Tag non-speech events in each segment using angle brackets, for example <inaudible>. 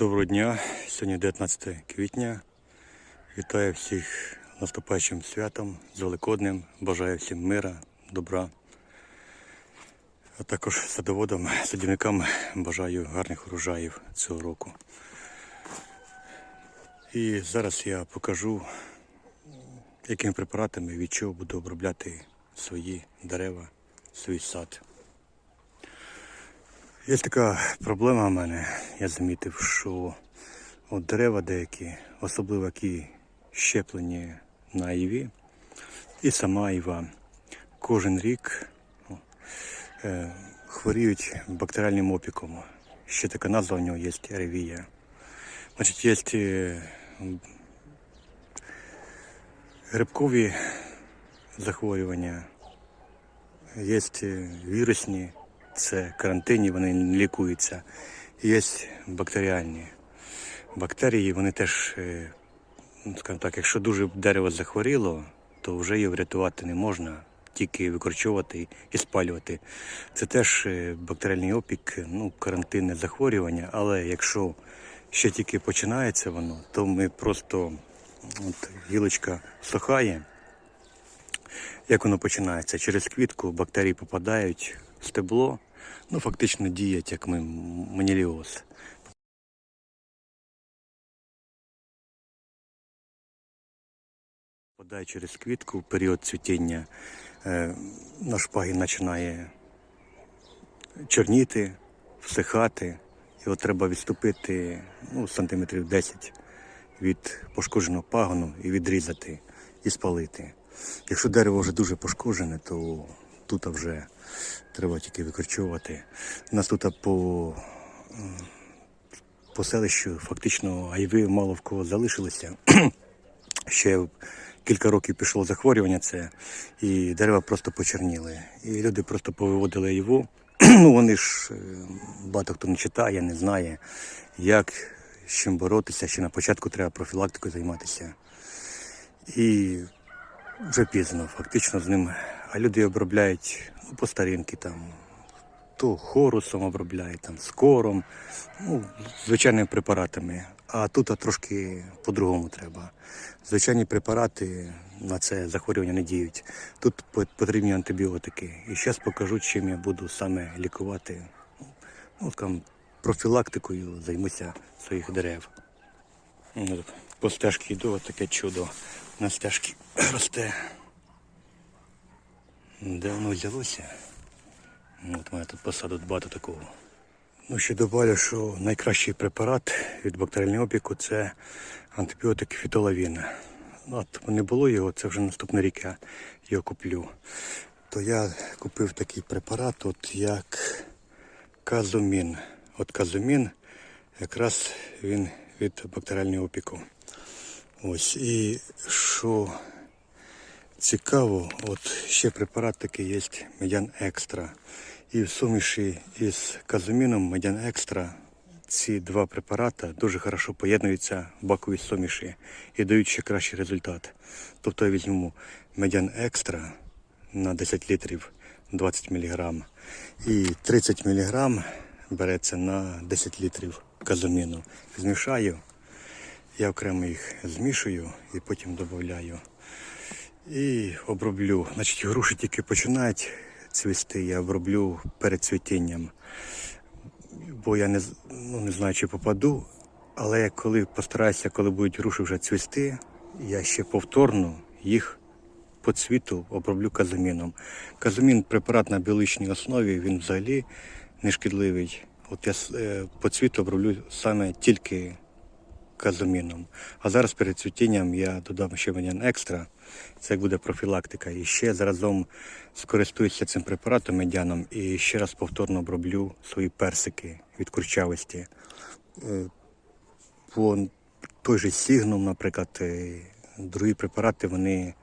Доброго дня. Сьогодні 19 квітня. Вітаю всіх наступаючим святом, з Великоднем. Бажаю всім мира, добра. А також садоводам, садівникам бажаю гарних урожаїв цього року. І зараз я покажу, якими препаратами від чого буду обробляти свої дерева, свій сад. Є така проблема в мене. Я замітив, що от дерева деякі, особливо які щеплені на іві, і сама іва, кожен рік е, хворіють бактеріальним опіком. Ще така назва у нього є ревія. Значить, є е, грибкові захворювання, є вірусні, це карантинні, вони не лікуються. Є бактеріальні. Бактерії, вони теж, е, ну, скажімо так, якщо дуже дерево захворіло, то вже його врятувати не можна, тільки викорчовувати і спалювати. Це теж е, бактеріальний опік, ну, карантинне захворювання, але якщо ще тільки починається воно, то ми просто от, гілочка сухає, як воно починається? Через квітку бактерії попадають в стебло, ну фактично діють як маніліоз. Попадає через квітку в період цвітіння, е, наш пагін починає чорніти, всихати. Його треба відступити ну, сантиметрів 10 від пошкодженого пагону і відрізати і спалити. Якщо дерево вже дуже пошкоджене, то тут вже треба тільки викорчовувати. У нас тут по, по селищу фактично айви мало в кого залишилося. <clears throat> Ще кілька років пішло захворювання це, і дерева просто почерніли. І люди просто повиводили його. <clears throat> Ну вони ж е, багато хто не читає, не знає, як з чим боротися. Ще на початку треба профілактикою займатися. І вже пізно, фактично з ним. А люди обробляють по старинки там. То хорусом обробляють, там, скором, ну, звичайними препаратами. А тут трошки по-другому треба. Звичайні препарати на це захворювання не діють. Тут потрібні антибіотики. І зараз покажу, чим я буду саме лікувати. Ну, там, профілактикою займуся своїх дерев. Ну, По стежці йду, таке чудо на стежці росте. Де воно взялося? От у мене тут посаду багато такого. Ну, ще добавлю, що найкращий препарат від бактеріального опіку це антибіотик фітолавін. Ну, От не було його, це вже наступний рік я його куплю. То я купив такий препарат, от як казумін. От казумін якраз він від бактеріального опіку. Ось і що цікаво, от ще препарат такий є медян екстра. І в суміші із казуміном медян екстра ці два препарати дуже хорошо поєднуються в баковій суміші і дають ще кращий результат. Тобто я візьму медян екстра на 10 літрів 20 мг і 30 мг береться на 10 літрів казуміну. Змішаю, я окремо їх змішую і потім додаю. І оброблю. Значить, груші тільки починають цвісти, я оброблю перед цвітінням. Бо я не, ну, не знаю, чи попаду, але я коли постараюся, коли будуть груші вже цвісти, я ще повторно їх по цвіту оброблю казаміном. Казамін препарат на біологічній основі, він взагалі не шкідливий. От я е, по цвіту оброблю саме тільки казоміном. А зараз перед цвітінням я додам ще медян екстра. Це буде профілактика. І ще заразом скористуюся цим препаратом медяном і ще раз повторно оброблю свої персики від курчавості. Е, По той же сігнум, наприклад, е, другі препарати вони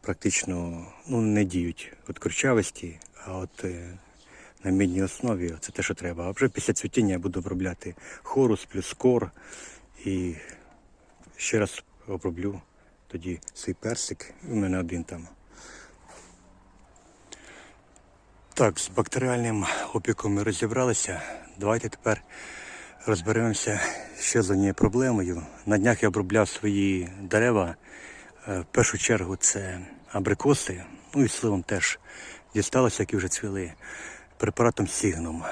практично ну, не діють від курчавості, а от е, на мідній основі це те, що треба. А вже після цвітіння я буду обробляти хорус плюс кор і ще раз оброблю тоді свій персик. У мене один там. Так, з бактеріальним опіком ми розібралися. Давайте тепер розберемося ще з однією проблемою. На днях я обробляв свої дерева. Е, В першу чергу це абрикоси, ну і сливом теж дісталося, які вже цвіли препаратом Сігном.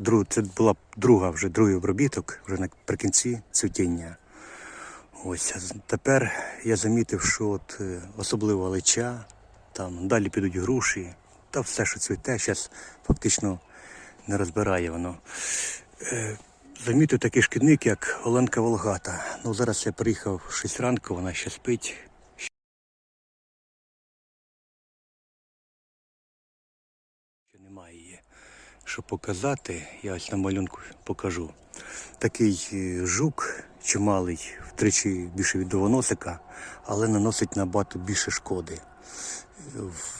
Дру- Це була друга вже другий обробіток, вже наприкінці цвітіння. Ось тепер я замітив, що от е, особливо лича, там далі підуть груші, та все, що цвіте, зараз фактично не розбирає воно. Е, Замітив такий шкідник, як Оленка Волгата. Ну зараз я приїхав в 6 ранку, вона ще спить. Немає. Щоб показати, я ось на малюнку покажу. Такий е, жук чималий, втричі більше від довоносика, але наносить набагато більше шкоди.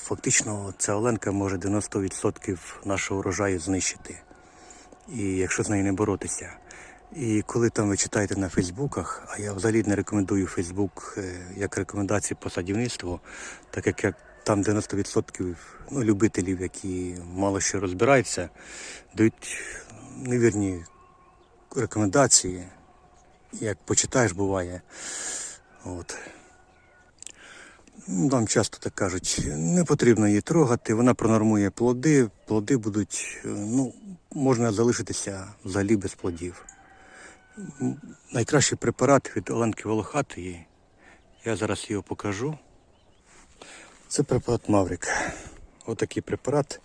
Фактично, ця оленка може 90% нашого урожаю знищити. І якщо з нею не боротися. І коли там ви читаєте на Фейсбуках, а я взагалі не рекомендую Фейсбук е, як рекомендації по садівництву, так як я, там 90% ну, любителів, які мало що розбираються, дають невірні рекомендації. Як почитаєш, буває. От. Ну, Нам часто так кажуть, не потрібно її трогати, вона пронормує плоди, плоди будуть, е, ну, можна залишитися взагалі без плодів. Найкращий препарат від Оленки Волохатої, я зараз його покажу. Це препарат Маврик. Отакий препарат,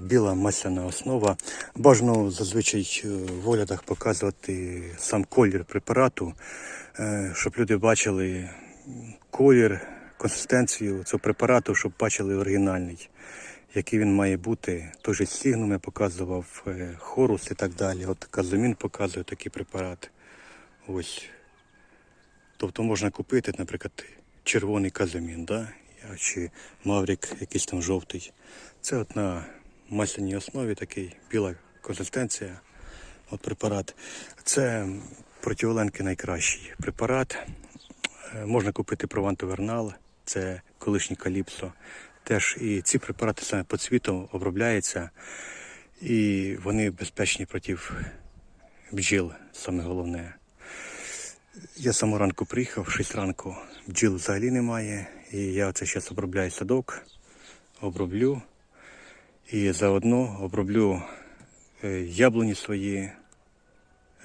біла масляна основа. Бажано зазвичай е, в оглядах показувати сам колір препарату, е, щоб люди бачили колір, консистенцію цього препарату, щоб бачили оригінальний, який він має бути. Той же Сігнум я показував, е, хорус і так далі. От казумін показує такий препарат. Ось. Тобто можна купити, наприклад, червоний казамін, да? Чи маврик якийсь там жовтий. Це от на масляній основі такий біла консистенція. От препарат. Це проти Оленки найкращий препарат. Е, Можна купити провантовернал, це колишній каліпсо. Теж і ці препарати саме по цвіту обробляються, і вони безпечні проти бджіл, саме головне. Я самого ранку приїхав, в 6 ранку бджіл взагалі немає. І я оце зараз обробляю садок, оброблю. І заодно оброблю е, яблуні свої.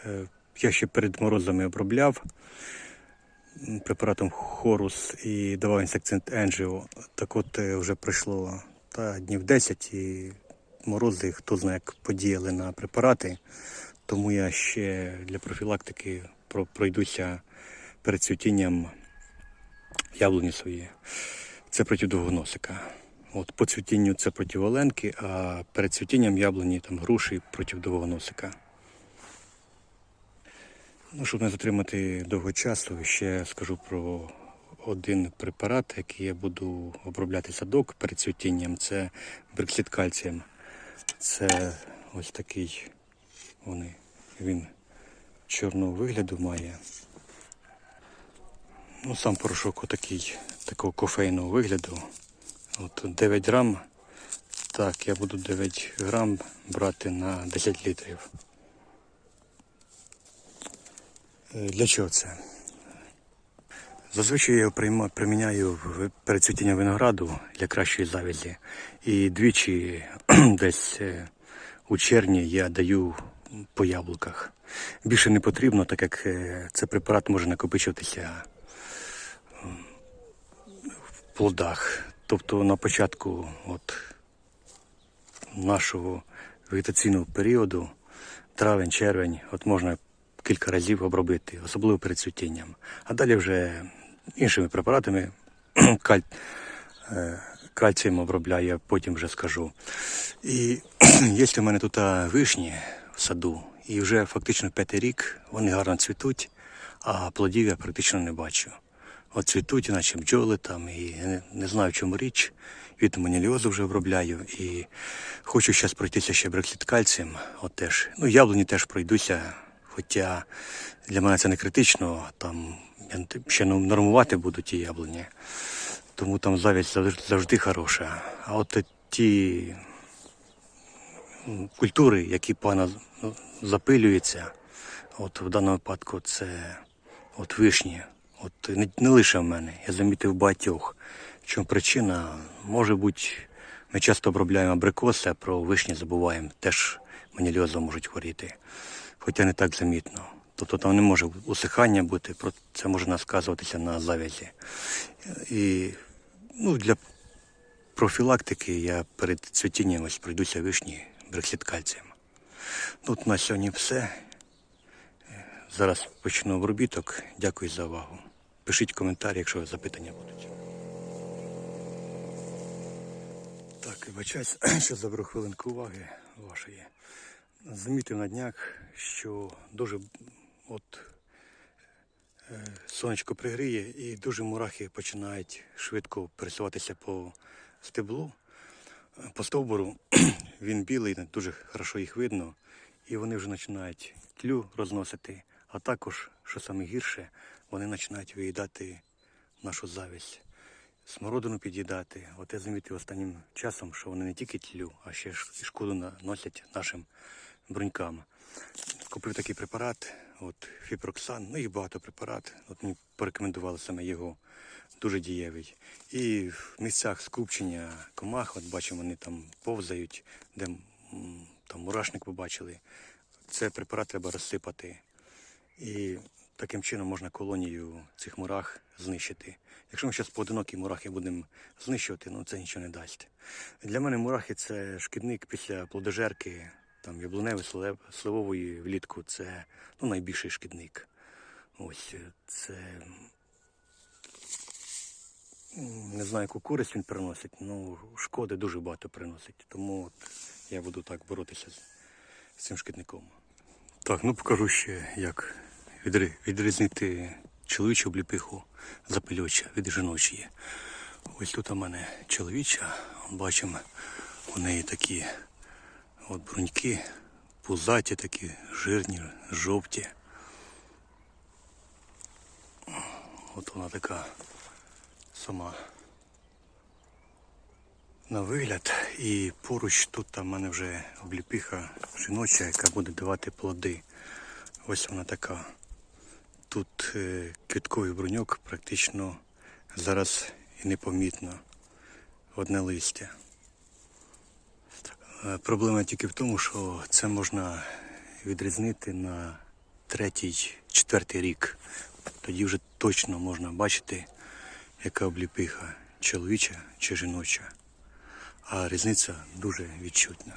Е, Я ще перед морозами обробляв препаратом Хорус і давав інсектицид Енджіо. Так от е, вже пройшло та, днів 10 і морози, хто знає, як подіяли на препарати. Тому я ще для профілактики пройдуся перед цвітінням яблуні свої. Це проти довгоносика. От по цвітінню це проти оленки, а перед цвітінням яблуні там груші проти довгоносика. Ну, щоб не затримати довго часу, ще скажу про один препарат, який я буду обробляти садок перед цвітінням. Це бриксид кальцієм. Це ось такий вони, він чорного вигляду має. Ну, сам порошок отакий, такого кофейного вигляду. От 9 грам. Так, я буду 9 грам брати на 10 літрів. Е, Для чого це? Зазвичай я його приміняю перед цвітінням винограду для кращої завязі. І двічі <clears throat> десь е, у червні я даю по яблуках. Більше не потрібно, так як е, цей препарат може накопичуватися в плодах. Тобто на початку от, нашого вегетаційного періоду, травень-червень, от можна кілька разів обробити, особливо перед цвітінням. А далі вже іншими препаратами <clears throat> каль... е, кальцієм обробляю, я потім вже скажу. І <clears throat> є у мене тут вишні в саду, і вже фактично п'ятий рік вони гарно цвітуть, а плодів я практично не бачу. От цвітуть, наче бджоли там, і не, знаю, в чому річ. Від маніліозу вже обробляю. І хочу зараз пройтися ще брексит кальцієм. От теж. Ну, яблуні теж пройдуся. Хоча для мене це не критично, там ще нормувати буду ті яблуні. Тому там завість завжди, хороша. А от ті культури, які погано запилюються, От в даному випадку це от вишні. От не, не лише в мене, я замітив багатьох. В чому причина? Може бути, ми часто обробляємо абрикоси, а про вишні забуваємо. Теж маніліозом можуть хворіти. Хоча не так замітно. Тобто там не може усихання бути, про це може сказуватися на завязі. І ну, для профілактики я перед цвітінням ось пройдуся вишні брексит кальцієм. Ну, от на сьогодні все. Зараз почну обробіток. Дякую за увагу. Пишіть коментарі, якщо запитання будуть. Так, вибачаюсь, <clears throat> що заберу хвилинку уваги вашої. Замітив на днях, що дуже от е, сонечко пригріє і дуже мурахи починають швидко пересуватися по стеблу, е, по стовбуру. <clears throat> Він білий, дуже хорошо їх видно, і вони вже починають тлю розносити, а також, що саме гірше, вони починають виїдати нашу завість, смородину під'їдати. От я замітив останнім часом, що вони не тільки тлю, а ще і шкоду наносять нашим брунькам. Купив такий препарат, от фіпроксан, ну і багато препарат. От мені порекомендували саме його. Дуже дієвий. І в місцях скупчення комах, от бачимо, вони там повзають, де там мурашник побачили. Це препарат треба розсипати. І таким чином можна колонію цих мурах знищити. Якщо ми зараз поодинокі мурахи будемо знищувати, ну це нічого не дасть. Для мене мурахи це шкідник після плодожерки, там яблуневої, слив- сливової влітку це ну, найбільший шкідник. Ось це не знаю, яку користь він приносить, але шкоди дуже багато приносить. Тому от я буду так боротися з, цим шкідником. Так, ну покажу ще, як відрізнити чоловічу обліпиху запильоча від жіночої. Ось тут у мене чоловіча, бачимо, у неї такі от бруньки, пузаті такі, жирні, жовті. От вона така сама на вигляд. І поруч тут там в мене вже обліпиха жіноча, яка буде давати плоди. Ось вона така. Тут е, квітковий бруньок практично зараз і непомітно. Одне листя. Е, Проблема тільки в тому, що це можна відрізнити на третій, четвертий рік. Тоді вже точно можна бачити, яка обліпиха чоловіча чи жіноча. А різниця дуже відчутна.